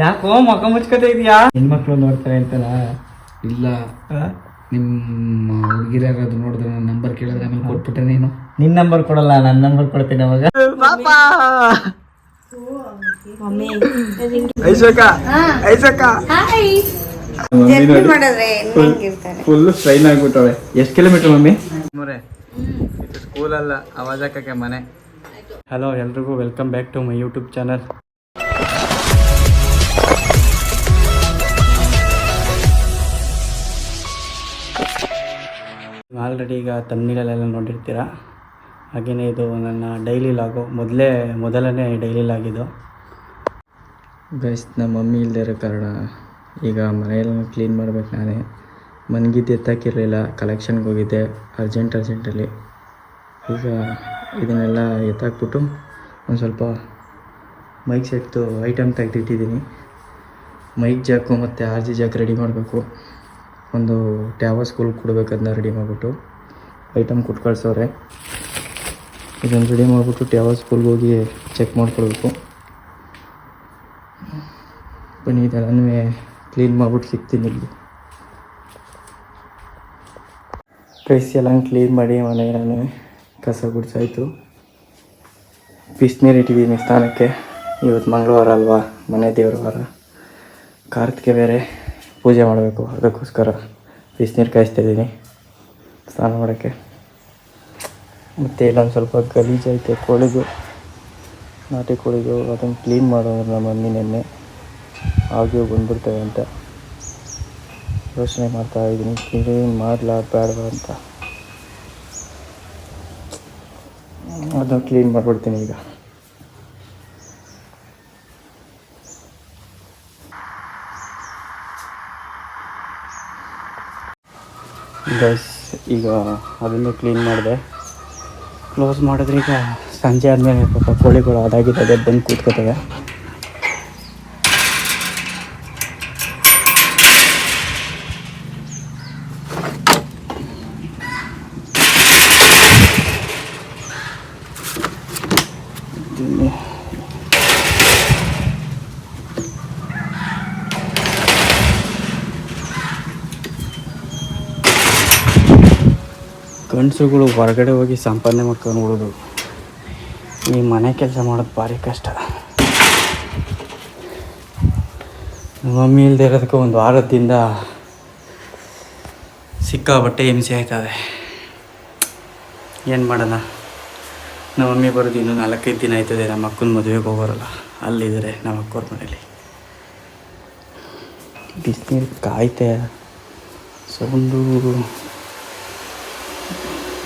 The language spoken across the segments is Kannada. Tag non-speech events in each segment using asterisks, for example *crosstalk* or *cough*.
ಯಾಕೋ ಮಕ ಮುಚ್ಕತ ಇದ್ಯಾ? ಹೆಣ್ಮಕ್ಳು ನೋಡ್ತಾರೆ ಅಂತಲ್ಲ? ಇಲ್ಲ. ನಿಮ್ಮ ಹುಡುಗಿರ ಅದು ನೋಡಿದ್ರೆ ನನ್ನ ನಂಬರ್ ಕೇಳಿದ್ರೆ ಆಮೇಲೆ ಕೊಟ್ಬಿಟ್ಟೆ ನೀನು. ನಿನ್ ನಂಬರ್ ಕೊಡಲ್ಲ ನನ್ನ ನಂಬರ್ ಕೊಡ್ತೀನಿ ಅವಾಗ. ಫುಲ್ ಸ್ಟ್ರೈನ್ ಆಗ್ಬಿಟ್ಟವೆ ಎಷ್ಟು ಕಿಲೋಮೀಟರ್ ಮಮ್ಮಿ? ಸ್ಕೂಲ್ ಅಲ್ಲ ಅವಾಜಕ್ಕೆ ಮನೆ. ಹಲೋ ಎಲ್ರಿಗೂ welcome back to my YouTube channel already ಈಗ ತಮಿಳಲ್ಲೆಲ್ಲ ನೋಡಿರ್ತೀರ? ಹಾಗೆಯೇ ಇದು ನನ್ನ ಡೈಲಿ ಲಾಗು ಮೊದಲೇ, ಮೊದಲನೇ ಡೈಲಿ ಲಾಗಿದ್ದು ಗೈಸ್ ನಮ್ಮ ಮಮ್ಮಿ ಇಲ್ಲದೆ ಇರೋ ಕಾರಣ ಈಗ ಮನೆಯೆಲ್ಲ ಕ್ಲೀನ್ ಮಾಡ್ಬೇಕು ನಾನೇ. ಮನ್ಗಿದ್ದು ಎತ್ತಾಕಿರಲಿಲ್ಲ ಕಲೆಕ್ಷನ್ಗೆ ಹೋಗಿದ್ದೆ ಅರ್ಜೆಂಟ್ ಅರ್ಜೆಂಟಲ್ಲಿ ಈಗ ಇದನ್ನೆಲ್ಲ ಎತ್ತಾಕ್ಬಿಟ್ಟು ಒಂದು ಸ್ವಲ್ಪ ಮೈಕ್ ಸೆಟ್ದು ಐಟಮ್ ತೆಗೆದಿಟ್ಟಿದ್ದೀನಿ. ಮೈಕ್ ಜಾಕು ಮತ್ತು ಆರ್ ಜಿ ಜಾಕ್ ರೆಡಿ ಮಾಡಬೇಕು. ಒಂದು ಟ್ಯಾವ ಸ್ಕೂಲ್ ಕೊಡ್ಬೇಕದನ್ನ ರೆಡಿ ಮಾಡಿಬಿಟ್ಟು ಐಟಮ್ ಕೊಟ್ಟು ಕಳ್ಸವ್ರೆ. ಇದನ್ನು ರೆಡಿ ಮಾಡಿಬಿಟ್ಟು ಟ್ಯಾವ ಸ್ಕೂಲ್ಗೆ ಹೋಗಿ ಚೆಕ್ ಮಾಡ್ಕೊಳ್ಬೇಕು. ಬನ್ನಿ ಇದೆಲ್ಲನೂ ಕ್ಲೀನ್ ಮಾಡಿಬಿಟ್ಟು ಸಿಗ್ತೀನಿ ಇಲ್ಲಿ. ಕೈಸಿ ಎಲ್ಲ ಕ್ಲೀನ್ ಮಾಡಿ ಮನೆಯನ್ನು ಕಸ ಗುಡ್ಸಾಯಿತು ಬಿಸಿನೀರು ಇಟ್ಟಿದ್ದೀನಿ ಸ್ಥಾನಕ್ಕೆ. ಇವತ್ತು ಮಂಗಳವಾರ ಅಲ್ವಾ? ಮನೆ ದೇವ್ರ ವಾರ. ಬೇರೆ. ಪೂಜೆ ಮಾಡಬೇಕು. ಅದಕ್ಕೋಸ್ಕರ ಬಿಸಿನೀರು ಕಾಯಿಸ್ತಾ ಇದ್ದೀನಿ. ಸ್ನಾನ ಮಾಡೋಕ್ಕೆ. ಮತ್ತು ಇಲ್ಲೊಂದು ಸ್ವಲ್ಪ ಗಲೀಜೈತೆ ಕೋಳಿಗೂ ನಾಟಿ ಕೋಳಿಗೂ ಅದನ್ನು ಕ್ಲೀನ್ ಮಾಡೋದು ನಮ್ಮ ಮಮ್ಮಿ ನೆನ್ನೆ. ಹಾಗೆ ಬಂದ್ಬಿಡ್ತೇವೆ ಅಂತ ಯೋಚನೆ ಮಾಡ್ತಾ ಇದ್ದೀನಿ. ಕ್ಲೀನ್ ಮಾಡಲ ಬೇಡ ಅಂತ. ಅದನ್ನು ಕ್ಲೀನ್ ಮಾಡಿಬಿಡ್ತೀನಿ ಈಗ. ಗೈಸ್ ಈಗ ಅದನ್ನು ಕ್ಲೀನ್ ಮಾಡಿದೆ. ಕ್ಲೋಸ್ ಮಾಡಿದ್ರೆ ಈಗ ಸಂಜೆ ಆದಮೇಲೆ ಪಾಪ ಕೋಳಿಗಳು ಅದಾಗಿದ್ದಾವೆ, ಬಂದು ಕೂತ್ಕೋತವೆ. ಗಂಡಸುಗಳು ಹೊರಗಡೆ ಹೋಗಿ ಸಂಪಾದನೆ ಮಾಡ್ಕೊಂಡು ಬಿಡೋದು ಈ ಮನೆ ಕೆಲಸ ಮಾಡೋದು ಭಾರಿ ಕಷ್ಟ. ಮಮ್ಮಿ ಇಲ್ಲದೆ ಇರೋದಕ್ಕೆ ಒಂದು ವಾರದಿಂದ ಸಿಕ್ಕಾಬಟ್ಟೆ ಹಿಂಸೆ ಆಯ್ತದೆ. ಏನು ಮಾಡೋಣ? ನಮ್ಮ ಮಮ್ಮಿ ಬರೋದು ಇನ್ನೂ ನಾಲ್ಕೈದು ದಿನ ಆಯ್ತದೆ, ನಮ್ಮ ಅಕ್ಕನ ಮದುವೆಗೆ ಹೋಗೋರಲ್ಲ, ಅಲ್ಲಿದ್ದಾರೆ ನಮ್ಮ ಅಕ್ಕವ್ರ ಮನೇಲಿ. ಬಿಸಿನೀರು ಕಾಯ್ತೆ ಸೌಂಡು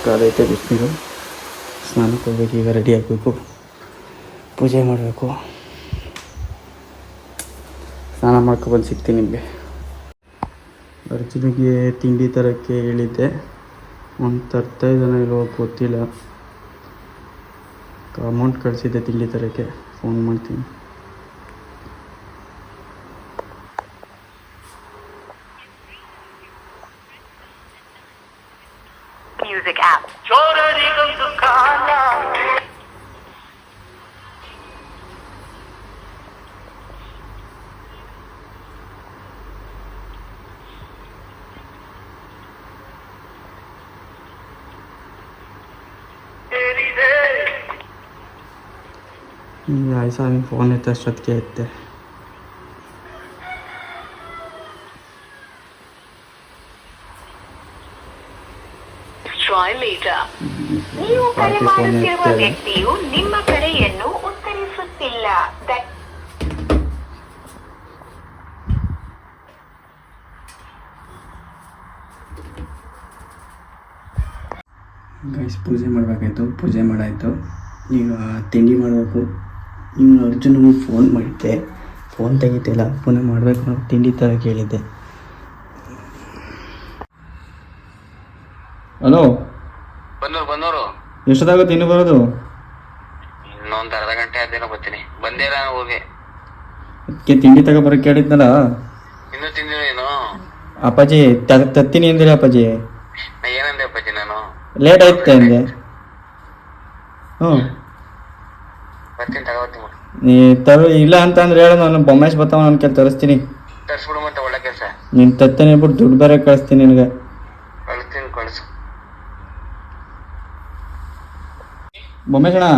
ಕಾಲೈತೆ, ಬಿಸಿನೀರು. ಸ್ನಾನಕ್ಕೆ ಹೋಗ್ಬೇಕು ಈಗ ರೆಡಿ ಆಗಬೇಕು. ಪೂಜೆ ಮಾಡಬೇಕು. ಸ್ನಾನ ಮಾಡ್ಕೊಬಂದು ಸಿಗ್ತೀನಿ ನಿಮಗೆ. ಅರ್ಜುನಿಗೆ ತಿಂಡಿ ತರೋಕ್ಕೆ ಹೇಳಿದ್ದೆ. ಅವ್ನು ತರ್ತಾ ಇದ್ದಾನೆ ಇಲ್ವೋ ಗೊತ್ತಿಲ್ಲ. ಅಮೌಂಟ್ ಕಳಿಸಿದ್ದೆ ತಿಂಡಿ ತರೋಕ್ಕೆ. ಫೋನ್ ಮಾಡ್ತೀನಿ. music app. Nihayet Salim Fuan yeter şatke etti. Later. ನೀವು ಕರೆ ಮಾಡುತ್ತಿರುವ ವ್ಯಕ್ತಿಯು ನಿಮ್ಮ ಕರೆಯನ್ನು ಉತ್ತರಿಸುತ್ತಿಲ್ಲ. ಗೈಸ್ ಪೂಜೆ ಮಾಡಬೇಕಾಯ್ತು. ಪೂಜೆ ಮಾಡಾಯಿತು. ಈಗ ತಿಂಡಿ ಮಾಡಬೇಕು. ಇನ್ನು ಅರ್ಜುನಿಗೆ ಫೋನ್ ಮಾಡಿದ್ದೆ. ಫೋನ್ ತೆಗಿತಿಲ್ಲ. ಪುನಃ ಮಾಡಬೇಕು ಅನ್ನೋ ತಿಂಡಿ ಥರ ಕೇಳಿದ್ದೆ. ಹಲೋ ಬಂದೂರು ಬಂದವರು. ಎಷ್ಟೊತ್ತಾಗುತ್ತೆ ಇನ್ನು ಬರೋದು? ಇನ್ನೊಂದು ಅರ್ಧ ಗಂಟೆ ಆದೇನೋ ಬರ್ತೀನಿ. ಬಂದೇ ಹೋಗಿ ಅದಕ್ಕೆ ತಿಂಡಿ ತಗೊಬರಕ್ಕೆ ಕೇಳಿದ್ನಲ್ಲ? ಇನ್ನೂ ತಿಂದಿಲ್ಲ ಏನು. ಅಪ್ಪಾಜಿ ತ- ತತ್ತೀನಿ ಅಂದಿರಿ ಅಪ್ಪಾಜಿ. ನಾ ಏನಂದೆ ಅಪ್ಪಾಜಿ ನಾನು? ಲೇಟ್ ಆಯ್ತು ಅಂದೆ. ಹ್ಞೂ. ಬರ್ತೀನಿ ತಗೋತೀನಿ ನೀ ತರು ಇಲ್ಲ ಅಂತ ಅಂದ್ರೆ ಹೇಳು ನಾನು ಬೊಮ್ಮೇಶ್ ಬರ್ತಾವ ನನ್ನ ಕೆಲ ತರಿಸ್ತೀನಿ. ತರಿಸ್ಬಿಡು ಮತ್ತೆ ಒಳ್ಳೆ ಕೆಲಸ. ನೀನು ತತ್ತನೆ ಬಿಟ್ಟು ದುಡ್ಡು ಬೇರೆ ಕಳಿಸ್ತೀನಿ ನಿನಗೆ ಕಳಿಸ್ತೀನಿ ಕಳ್ಸು ಬೊಮ್ಮೇಶ್ ಅಣ್ಣ?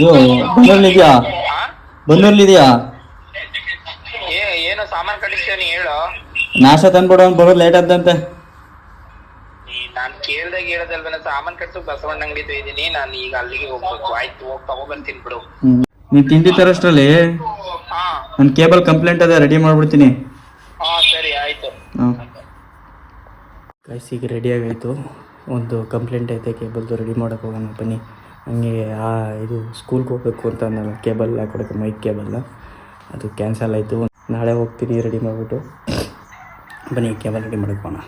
ಇದು ಬಂದೂರ್ಲಿದ್ಯಾ ಬಂದೂರ್ಲಿದ್ಯಾ ಏ ಏನು ಸಾಮಾನ್ ಕಳಿಸ್ತೇನೆ ಹೇಳು. ನಾಶ ತಂದ್ಬಿಡು ಅವ್ನು ಬರೋದು ಲೇಟ್ ಆದಂತೆ. ನಾನ್ ಕೇಳ್ದಾಗ ಹೇಳದಲ್ವನ ಸಾಮಾನ್ ಕಟ್ಸು ಬಸವಣ್ಣ ಅಂಗಡಿ ಇದ್ದೀನಿ ನಾನು ಈಗ ಅಲ್ಲಿಗೆ ಹೋಗ್ಬೇಕು. ಆಯ್ತು ಹೋಗಿ ತಗೊಬರ್ತೀನಿ ಬಿಡು. ನೀ ತಿಂಡಿ ತರೋಷ್ಟರಲ್ಲಿ? ಹಾ. ನನ್ನ ಕೇಬಲ್ ಕಂಪ್ಲೇಂಟ್ ಅದ ರೆಡಿ ಮಾಡ್ಬಿಡ್ತೀನಿ. ಹಾ ಸರಿ ಆಯ್ತು. ಹಾಂ ಈಗ ರೆಡಿ ಆಗಾಯಿತು. ಒಂದು ಕಂಪ್ಲೇಂಟ್ ಐತೆ ಕೇಬಲ್ದು ರೆಡಿ ಮಾಡೋಕೆ ಹೋಗೋಣ, ಬನ್ನಿ. ಹಂಗೆ ಆ ಇದು ಸ್ಕೂಲ್ಗೆ ಹೋಗ್ಬೇಕು ಅಂತ ನಾನು ಕೇಬಲ್ ಹಾಕೊಡೋಕೆ ಮೈಕ್ ಕೇಬಲ್ನ ಅದು ಕ್ಯಾನ್ಸಲ್ ಆಯಿತು. ನಾಳೆ ಹೋಗ್ತೀನಿ ರೆಡಿ ಮಾಡಿಬಿಟ್ಟು. ಬನ್ನಿ ಕೇಬಲ್ ರೆಡಿ ಮಾಡೋಕೆ ಹೋಗೋಣ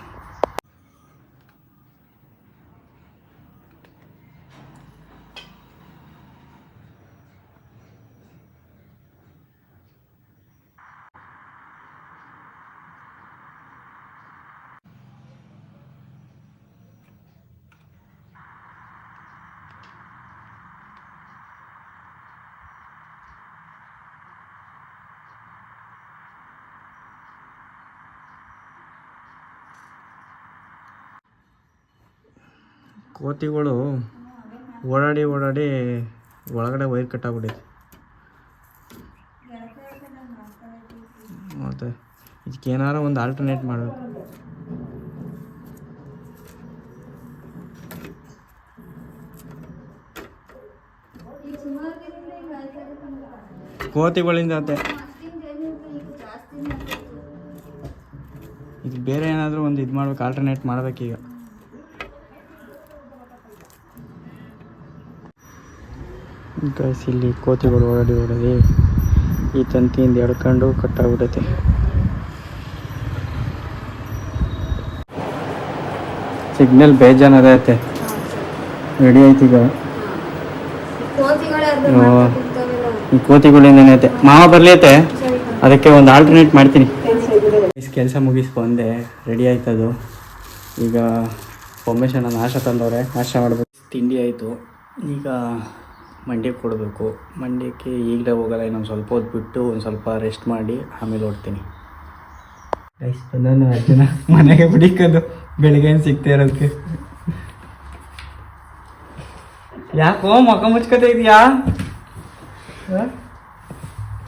ಕೋತಿಗಳು ಓಡಾಡಿ ಓಡಾಡಿ ಒಳಗಡೆ ವೈರ್ ಕಟ್ಟಾಗ್ಬಿಟ್ಟಿದೆ. ಮತ್ತು ಇದಕ್ಕೆ ಏನಾರ ಒಂದು ಆಲ್ಟರ್ನೇಟ್ ಮಾಡಬೇಕು. ಕೋತಿಗಳಿಂದ ಅತ್ತೆ. ಇದು ಬೇರೆ ಏನಾದರೂ ಒಂದು ಇದು ಮಾಡ್ಬೇಕು ಆಲ್ಟರ್ನೇಟ್ ಮಾಡ್ಬೇಕೀಗ. ಗೈಸ್ ಇಲ್ಲಿ ಕೋತಿಗಳು ಓಡಾಡಿ ಓಡಾಡಿ ಈ ತಂತಿಯಿಂದ ಎಡ್ಕೊಂಡು ಕಟ್ಟಾಗ್ಬಿಡುತ್ತೆ ಸಿಗ್ನಲ್ ಬೇಜಾನ್ ಐತೆ ರೆಡಿ ಆಯ್ತು ಈಗ. ಈ ಕೋತಿಗಳಿಂದನೇ ಐತೆ ಮಾವ ಬರ್ಲೈತೆ ಅದಕ್ಕೆ ಒಂದು ಆಲ್ಟರ್ನೇಟ್ ಮಾಡ್ತೀನಿ. ಕೆಲಸ ಮುಗಿಸ್ಕೊಂಡೆ ಬಂದೆ. ರೆಡಿ ಆಯ್ತದು. ಈಗ ಪೊಮೇಶನ ನಾಶ ತಂದವ್ರೆ. ನಾಶ ಮಾಡಬೇಕು. ತಿಂಡಿ ಆಯಿತು. ಈಗ ಮಂಡ್ಯಕ್ಕೆ ಕೊಡಬೇಕು. ಮಂಡ್ಯಕ್ಕೆ ಈಗಲೇ ಹೋಗಲ್ಲ ಇನ್ನೊಂದು ಸ್ವಲ್ಪ ಹೊತ್ತು ಬಿಟ್ಟು ಒಂದು ಸ್ವಲ್ಪ ರೆಸ್ಟ್ ಮಾಡಿ ಆಮೇಲೆ ಓಡ್ತೀನಿ ರೈಸ್ ನಾನು ಅರ್ಜುನ. ಮನೆಗೆ ಬಿಡಿಕೋದು. ಬೆಳಿಗ್ಗೆ ಸಿಗ್ತಾ ಇರೋದಕ್ಕೆ? ಯಾಕೋ ಮಕ್ಕ ಮುಚ್ಕೋತಾ ಇದೆಯಾ?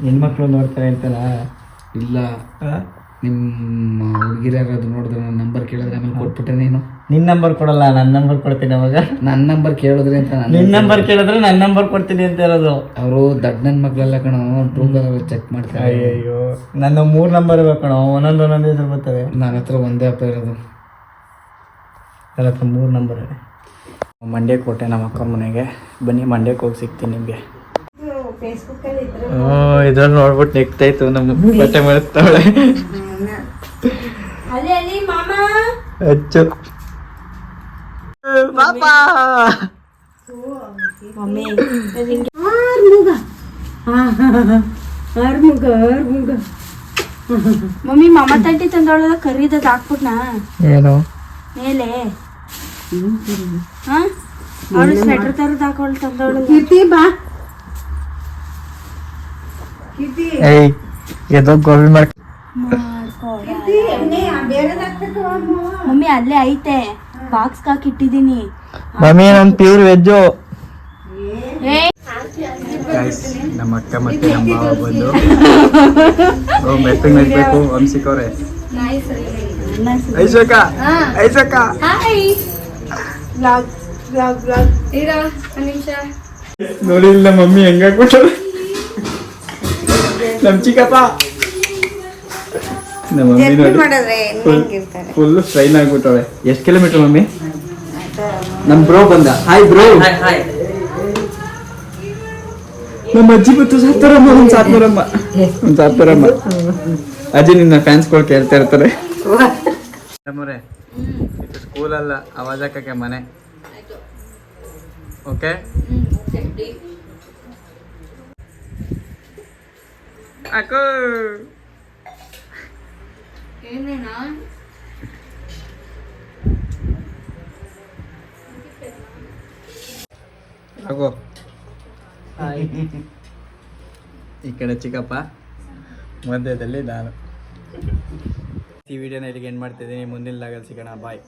ಹೆಣ್ಮಕ್ಳು ನೋಡ್ತಾರೆ ಅಂತಲ್ಲ? ಇಲ್ಲ. ನಿಮ್ಮ ಹುಡುಗಿರ ಯಾರಾದ್ರು ನೋಡಿದ್ರೆ ನನ್ನ ನಂಬರ್ ಕೇಳಿದ್ರೆ ಆಮೇಲೆ ಕೊಟ್ಬಿಟ್ಟೆ ನೀನು? ನಿನ್ನ ನಂಬರ್ ಕೊಡಲ್ಲ ನನ್ನ ನಂಬರ್ ಕೊಡ್ತೀನಿ ಅವಾಗ. ನನ್ನ ನಂಬರ್ ಕೇಳಿದ್ರೆ ಅಂತ ನಾನು ನಿನ್ನ ನಂಬರ್ ಕೇಳಿದ್ರೆ ನನ್ನ ನಂಬರ್ ಕೊಡ್ತೀನಿ ಅಂತ ಹೇಳೋದು. ಅವರು ದಡ್ಡ ನನ್ನ ಮಕ್ಕಳೆಲ್ಲ ಕಣ ಟ್ರೂ ಚೆಕ್ ಮಾಡ್ತಾರೆ. ಅಯ್ಯಯ್ಯೋ. ನನ್ನ ಮೂರು ನಂಬರ್ ಬೇಕಣ ಒಂದೊಂದು ಒಂದೊಂದು ಹೆಸರು ಬರ್ತವೆ. ನನ್ನ ಹತ್ರ ಒಂದೇ ಅಪ್ಪ ಇರೋದು. ನನ್ನ ಹತ್ರ ಮೂರು ನಂಬರ್ ಇದೆ. ಮಂಡ್ಯಕ್ಕೆ ಕೊಟ್ಟೆ ನಮ್ಮ ಅಕ್ಕ ಮನೆಗೆ. ಬನ್ನಿ ಮಂಡ್ಯಕ್ಕೆ ಹೋಗಿ ಸಿಗ್ತೀನಿ ನಿಮಗೆ. ಹ್ಞೂ ಇದ್ರಲ್ಲಿ ನೋಡ್ಬಿಟ್ಟು ನೆಕ್ತಾಯ್ತು ನಮ್ಗೆ ಬಟ್ಟೆ *laughs* ಮಾಡ್ತಾಳೆ ಅಚ್ಚು. ಪಾಪಾ ಮಮ್ಮಿ. ಮಮ್ಮ ತಟ್ಟಿ ತಂದೊಳದ ಕರಿದದ ಹಾಕ್ಬಿಟ್ನ? ಏನು? ಮೇಲೆ. ಹಾ? ಅವಳು ಸ್ವೆಟರ್ ತರದ್ ಹಾಕೊಳ್ ತಂದವಳು ಏಯ್ ಎದೋ ಗೋಬಿ ಮಾಡಿ ಮಮ್ಮಿ ಅಲ್ಲೇ ಐತೆ. ಬಾಕ್ಸ್ ಹಾಕಿಟ್ಟಿದೀನಿ ಮಮ್ಮಿ ನನ್ ಪ್ಯೂರ್ ವೆಜ್ಜು ಏ. ನಮ್ಮ ಅಕ್ಕ ಮತ್ತೆ ನಮ್ಮ ಮಾವ ಬಂದು. ಮೆತ್ತಗೆ ಮೆತ್ತಬೇಕು ವಂಶಿಕವ್ರೆ ಐಶಕ್ಕ ಐಶಕ್ಕ ನೋಡಿಲ್ಲ ಮಮ್ಮಿ ಹೆಂಗಾಗ್ಬಿಟ್ಟು ನಮ್ ಚಿಕ್ಕಪ್ಪ. ನಮ್ಮ ಮಮ್ಮಿ ನೋಡಿ ಫುಲ್ ಸ್ಟ್ರೈನ್ ಆಗ್ಬಿಟ್ಟವೆ ಎಷ್ಟು ಕಿಲೋಮೀಟರ್ ಮಮ್ಮಿ? ನಮ್ಮ ಬ್ರೋ ಬಂದ. ಹಾಯ್ ಬ್ರೋ ನಮ್ಮ ಅಜ್ಜಿ ಬತ್ತು ಸಾತ್ನೂರಮ್ಮ ಒಂದ್ ಸಾತ್ನೂರಮ್ಮ ಒಂದು ಅಜ್ಜಿ ನಿನ್ನ ಫ್ಯಾನ್ಸ್ಗಳು ಕೇಳ್ತಾ ಇರ್ತಾರೆ. ನಮ್ಮರೆ ಇದು ಸ್ಕೂಲ್ ಅಲ್ಲ ಅವಾಜ್ ಹಾಕಕ್ಕೆ ಮನೆ. ಓಕೆ ಅಕ್ಕೋ ಆಗೋ ಈ ಕಡೆ ಚಿಕ್ಕಪ್ಪ ಮಧ್ಯದಲ್ಲಿ ನಾನು. ಈ ವಿಡಿಯೋನ ಇಲ್ಲಿಗೆ ಏನು ಮಾಡ್ತಿದ್ದೀನಿ. ಮುಂದಿನ ಲಾಗಲ್ಲಿ ಸಿಗೋಣ. ಬಾಯ್